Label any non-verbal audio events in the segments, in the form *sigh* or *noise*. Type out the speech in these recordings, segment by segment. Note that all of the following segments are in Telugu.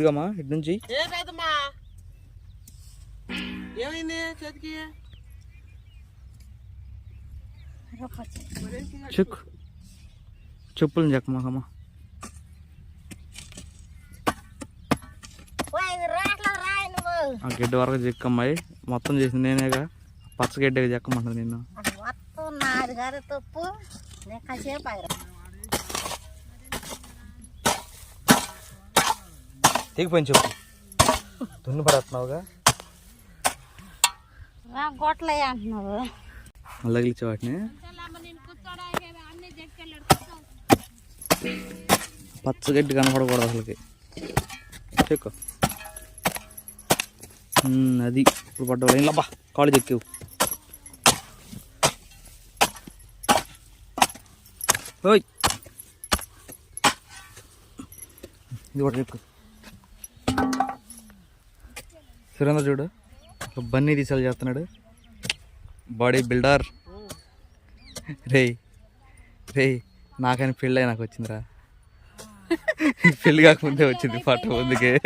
తిరుగమ్మా ఇటు నుంచి చెక్కు చెప్పులు చెక్కమాకమ్మా ఆ గడ్డి వరకు చెక్కమ్మాయి మొత్తం చేసింది నేనేగా. పచ్చగడ్డ చెక్కమంటుంది నిన్ను. మొత్తం నాది గారి తప్పు. నేను కాసేపు తెగిపోయింది చెప్పు. దున్ను అంటున్నావు మళ్ళీ తగిలిచ్చే వాటిని. పచ్చగడ్డి కనపడకూడదు అసలుకి. చెక్కు. అది ఇప్పుడు పడ్డవాళ్ళు ఏం లబ్బా కాళ్ళు చెక్కేవు. ఓయ్. ఇది కూడా చెక్కు. సురేంద్ర చూడు. బన్నీ తీసేలా చేస్తున్నాడు. Body builder. రే రే నాకని పెళ్ళి నాకు వచ్చిందిరా. పెళ్ళి కాకముందే వచ్చింది పట్ట ముందుకే.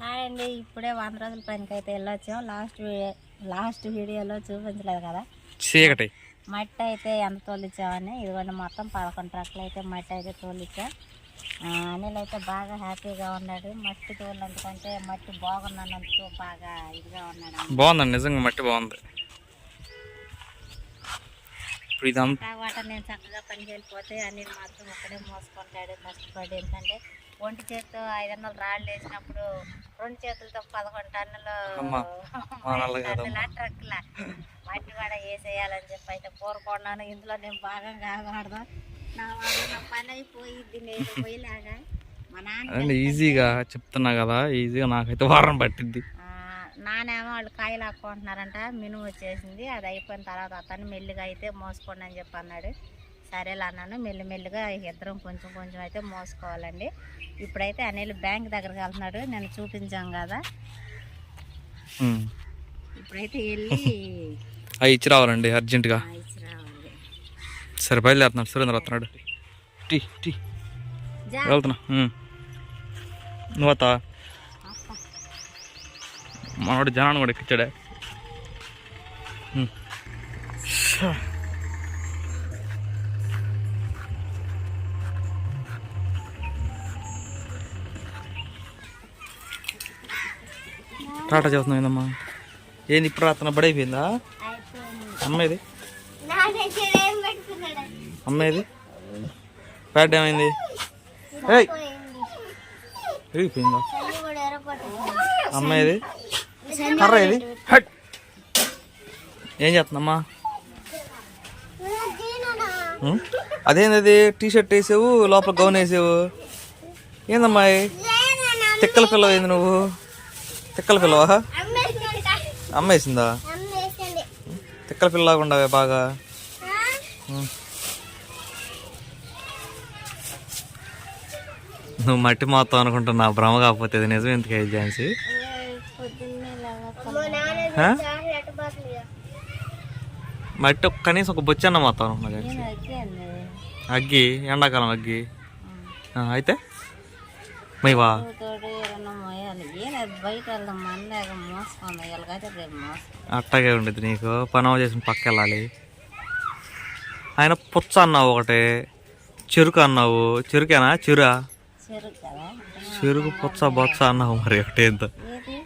హాయ్ అండి ఇప్పుడే వంద రోజుల పనికి అయితే వెళ్ళొచ్చాం. లాస్ట్ వీడియో లాస్ట్ వీడియోలో చూపించలేదు కదా? చీకటి. మట్టి అయితే ఎంత తోలిచ్చామని ఇదిగోండి మొత్తం పదకొండు ట్రక్కులు అయితే మట్టి అయితే తోలిచ్చాం. అనిల్ అయితే బాగా హ్యాపీగా ఉన్నాడు. మట్టి తోలినందుకంటే మట్టి బాగున్నందుకు బాగా ఇదిగా ఉన్నాడు బాగుందండి నిజంగా మట్టి బాగుంది. ఇప్పుడు ఇదంతా తర్వాత నేను చక్కగా పనికి వెళ్ళిపోతే అనిల్ మాత్రం ఒక్కడే మోసుకుంటాడు. కష్టపడి ఎందుకంటే ఒంటి చేతితో ఐదు వందలు రాళ్ళు వేసినప్పుడు రెండు చేతులతో పదకొండు టన్నులు. టన్నుల ట్రక్కుల. మట్టి కూడా వేసేయాలని చెప్పి అయితే కోరుకున్నాను ఇందులో నేను భాగంగా ఆగకూడదు అండి ఈజీగా చెప్తున్నా కదా ఈజీగా నాకైతే వారం పట్టింది నానేమో వాళ్ళు కాయలు ఆక్కుంటున్నారంట మినుము వచ్చేసింది అది అయిపోయిన తర్వాత అతను మెల్లిగా అయితే మోసుకోండి అని చెప్పి అన్నాడు. సరేలే అన్నాను మెల్లి మెల్లిగా ఇద్దరం కొంచెం కొంచెం అయితే మోసుకోవాలండి. ఇప్పుడైతే అనిల్ బ్యాంక్ దగ్గరికి వెళ్తున్నాడు నేను చూపించాం కదా. ఇప్పుడైతే వెళ్ళి అవి ఇచ్చి రావాలండి అర్జెంటుగా సరే బయలుదేరుతున్నాడు సురేంద్ర వస్తున్నాడు టీ టీ. వెళ్తున్నా. నువ్వు అత్త మనోడు జనాన్ని కూడా ఎక్కించాడే. టాటా చేస్తున్నావు ఏందమ్మా? ఏంది ఇప్పుడు అతను బడైపోయిందా అమ్మాయిది? ఇది అమ్మేది ప్యాడ్ ఏమైంది? ఏయ్! విరిగిపోయిందా అమ్మేది కర్ర ఏది? హట్! ఏం చేస్తుందమ్మా ఉం? అదేంది అది టీ షర్ట్ వేసావు లోపల గౌన్ వేసావు. ఏందమ్మా ఇది? తిక్కల పిల్లవ ఏంది నువ్వు? తిక్కల పిల్లవా? అమ్మేసిందా తిక్కల పిల్లలాగా ఉండవే బాగా. నువ్వు మట్టి మొత్తం అనుకుంటున్నా భ్రమ కాకపోతే ఇది నిజం ఎందుకు ఝాన్సీ? మట్టి కనీసం ఒక బొచ్చన్న మొత్తం అనుకున్నా ఝాన్సీ. అగ్గి ఎండాకాలం అగ్గి. ఆ, అయితే? మేవా? అట్టాగే ఉండేది నీకు. పని చేసిన పక్క వెళ్ళాలి. ఆయన పుచ్చ అన్నావు ఒకటి. చెరుకు అన్నావు. చెరుకేనా? చెరురా చెరుకు పుచ్చ బొచ్చ అన్నావు మరి ఒకటి ఏంతో ఏది?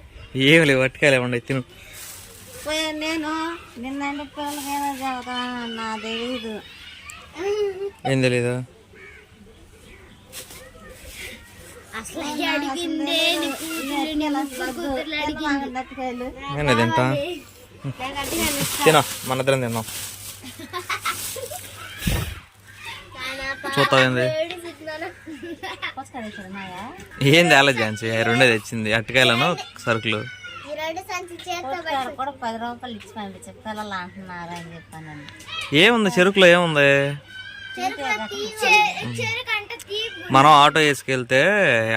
ఏం లేవు అట్టుకాయలు ఉండే తిను. నేను నిన్నంటే పిల్లలకైనా తెలీదు. ఏం తెలీదు? తింటా. తినా మన ఇద్దరం తిన్నాం. *laughs* చూస్తావేంది? ఏం తేలేదు ఝాన్సీ అవి రెండే తెచ్చింది. అట్టకాయలను సరుకులు. కొట్టుకాడు కూడా పది రూపాయలు ఇచ్చి పంపించే పిల్లలు అంటున్నారు అని చెప్పానండి ఏముంది? చెరుకులో ఏముంది మనం ఆటో వేసుకెళ్తే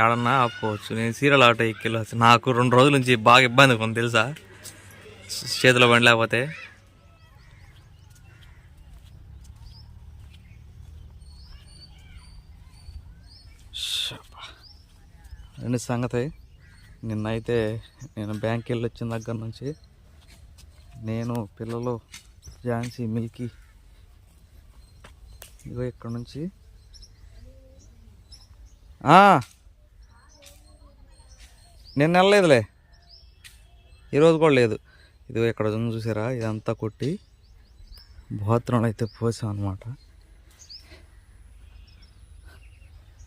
ఏడన్నా ఆపుకోవచ్చు. నేను సీరియల్ ఆటో ఎక్కెళ్ళచ్చు నాకు రెండు రోజుల నుంచి బాగా ఇబ్బందిగా ఉంది తెలుసా? చేతిలో బండి లేకపోతే. రెండు సంగతి? నిన్నైతే నేను బ్యాంక్కి వెళ్ళి వచ్చిన దగ్గర నుంచి నేను పిల్లలు ఝాన్సీ మిల్కీ ఇగో ఇక్కడ నుంచి. నిన్న వెళ్ళలేదులే. ఈరోజు కూడా లేదు. ఇదిగో ఇక్కడ ఉంది చూసారా? ఇదంతా కొట్టి బాత్రూంలో అయితే పోసాం అనమాట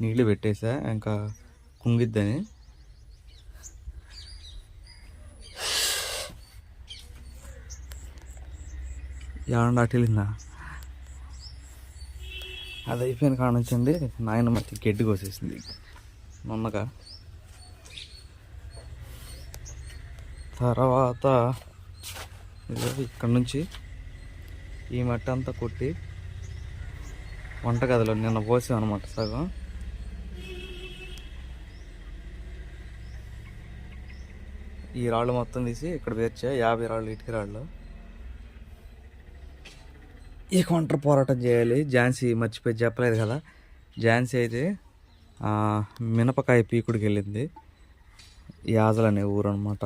నీళ్ళు పెట్టేసా ఇంకా కుంగిద్దని ఏమన్నా అటెళ్ళిందా వెళ్ళిందా అది అయిపోయిన కాడ నుంచి అండి నాయన మట్టి గడ్డి కోసేసింది నొన్నగా తర్వాత ఇక్కడ నుంచి ఈ మట్టి అంతా కొట్టి వంటగదిలో నిన్న పోసాం అనమాట సగం ఈ రాళ్ళు మొత్తం తీసి ఇక్కడ పేర్చా యాభై రాళ్ళు ఇటుక రాళ్ళు. ఈ కౌంటర్ పోరాటం చేయాలి. ఝాన్సీ మర్చిపోయి చెప్పలేదు కదా. ఝాన్సీ అయితే మినపకాయ పీకుడికి వెళ్ళింది. యాజల్ అనే ఊరు అనమాట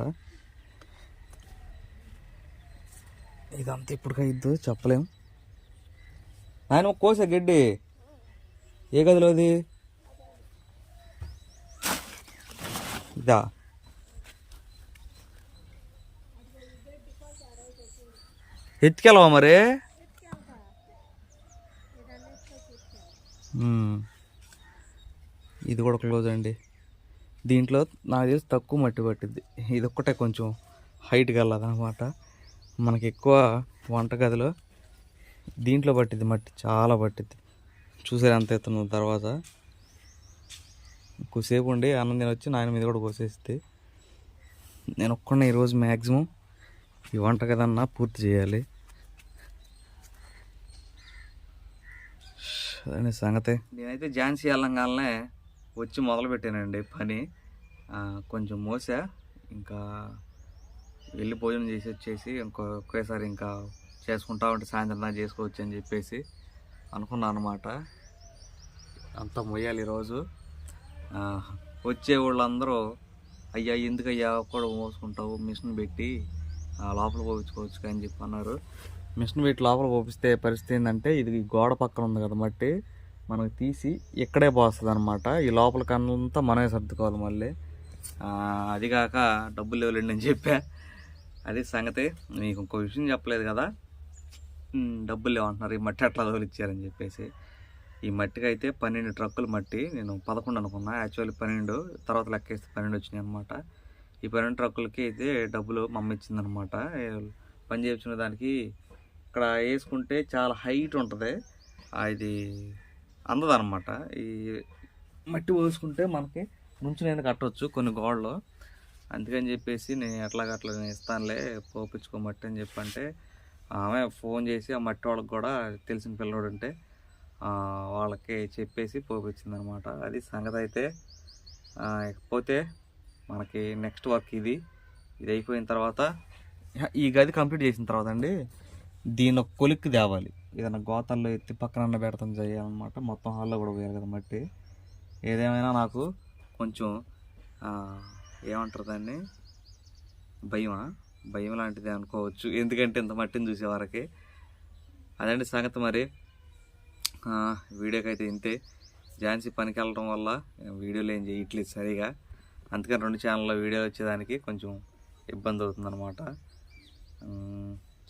ఇదంతా ఇప్పుడు ఇద్దు చెప్పలేం. ఆయన ఒక కోసే గడ్డి. ఏ గదిలోది ఇదా. ఎత్తుకెళ్ళవా మరి? ఇది కూడా క్లోజ్ అండి. దీంట్లో నాకు తెలిసి తక్కువ మట్టి పట్టింది ఇది ఒక్కటే కొంచెం హైట్ కలదనమాట మనకి ఎక్కువ వంటగదిలో దీంట్లో పట్టింది మట్టి చాలా పట్టింది చూసారు ఎంత ఎత్తున్న తర్వాత ఎక్కువసేపు ఉండి అన్నం తిని వచ్చి నాయన మీద కూడా కోసేస్తే నేను ఒక్కడే ఈరోజు మ్యాక్సిమం ఈ వంటగదన్నా పూర్తి చేయాలి. అదే సంగతి. నేనైతే ఝాన్సీ వెళ్ళంగానే వచ్చి మొదలు పెట్టానండి పని కొంచెం మోసా ఇంకా వెళ్ళి భోజనం చేసి వచ్చేసి ఇంకో ఒకేసారి ఇంకా చేసుకుంటా ఉంటే సాయంత్రం నా చేసుకోవచ్చు అని చెప్పేసి అనుకున్నాను అనమాట అంతా మొయ్యాలి ఈరోజు. వచ్చే వాళ్ళందరూ అయ్యా ఎందుకయ్యా? కూడా మోసుకుంటావు మిషన్ పెట్టి లోపల పోపించుకోవచ్చు అని చెప్పి అన్నారు. మిషన్ వీటి లోపల పోపిస్తే పరిస్థితి ఏంటంటే ఇది గోడ పక్కన ఉంది కదా మట్టి మనకు తీసి ఇక్కడే పోస్తుంది అనమాట ఈ లోపల కన్నంతా మనమే సర్దుకోవాలి మళ్ళీ. అది కాక డబ్బులు ఇవ్వలేండి అని చెప్పా. అది సంగతి. మీకు ఇంకో విషయం చెప్పలేదు కదా. డబ్బులు లేవంటున్నారు. ఈ మట్టి అట్లా తోలిచ్చారని చెప్పేసి. ఈ మట్టికి అయితే పన్నెండు ట్రక్కులు మట్టి. నేను పదకొండు అనుకున్నా. యాక్చువల్లీ పన్నెండు తర్వాత లెక్కేస్తే పన్నెండు వచ్చినాయి అనమాట ఈ పన్నెండు ట్రక్కులకి అయితే డబ్బులు మమ్మ ఇచ్చిందనమాట పని చేయించిన దానికి ఇక్కడ వేసుకుంటే చాలా హైట్ ఉంటుంది. అది అందదన్నమాట ఈ మట్టి పోసుకుంటే మనకి నుంచునేది కట్టవచ్చు కొన్ని గోడలు. అందుకని చెప్పేసి నేను ఎట్లాగ అట్లా నేను ఇస్తానులే పోపించుకో మట్టి అని చెప్పంటే ఆమె ఫోన్ చేసి ఆ మట్టి వాళ్ళకి కూడా తెలిసిన పిల్లోడు ఉంటే వాళ్ళకి చెప్పేసి పోపించింది అనమాట అది సంగతి అయితే ఇకపోతే మనకి నెక్స్ట్ వర్క్ ఇది. ఇది అయిపోయిన తర్వాత ఈ గది కంప్లీట్ చేసిన తర్వాత అండి దీని ఒక కొలిక్కి తేవాలి. ఏదైనా గోతాల్లో ఎత్తి పక్కన పెడతాం చేయాలన్నమాట. మొత్తం హాల్లో కూడా పోయాలి కదా మట్టి. ఏదేమైనా నాకు కొంచెం ఏమంటారు దాన్ని? భయమా? భయం లాంటిది అనుకోవచ్చు. ఎందుకంటే ఇంత మట్టిని చూసేవారికి అదండి సంగతి మరి. వీడియోకి అయితే ఇంతే. ఝాన్సీ పనికి వెళ్ళడం వల్ల వీడియోలు ఏం చేయట్లేదు సరిగా. అందుకని రెండు ఛానల్లో వీడియోలు వచ్చేదానికి కొంచెం ఇబ్బంది అవుతుందన్నమాట.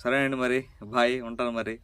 సరే అండి మరి. బాయ్ ఉంటాను మరి.